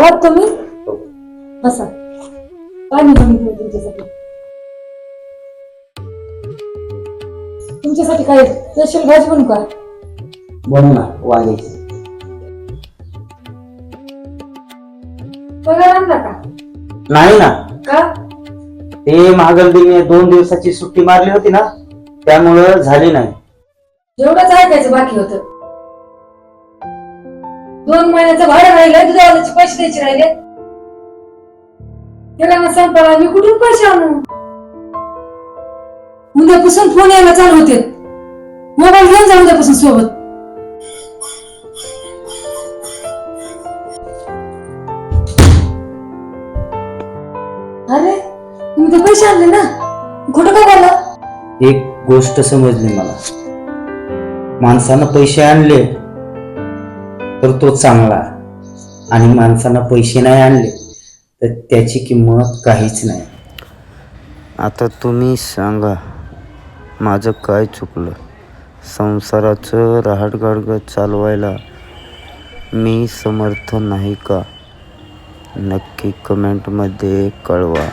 आलात तुम्ही बसा. बनवून ठेवू तुमच्यासाठी? तुमच्यासाठी काय? स्पेशल भाजी बनवू का? बनव ना वांग्याची. पगार आणला का? नाही ना. का? ते महागलदीने दोन दिवसाची सुट्टी मारली होती ना त्यामुळं झाली नाही. जेवढंच ऐकायचं बाकी होत. दोन महिन्याचं भाडं राहिलं दुधावाल्याचे पैसे द्यायचे राहिले. त्याला ना संपाला मी कुठून पैसे आणू? उद्यापासून फोन यायला चालू होते. मोबाईल घेऊन जा उद्यापासून सोबत. अरे तुम्ही तर पैसे आणले ना. कुठं का बोला एक गोष्ट समजली मला. माणसानं पैसे आणले तर तो चांगला आणि माणसांना पैसे नाही आणले तर त्याची किंमत काहीच नाही. आता तुम्ही सांगा माझं काय चुकलं? संसाराचं रहाटगाडगं चालवायला मी समर्थ नाही का? नक्की कमेंटमध्ये कळवा.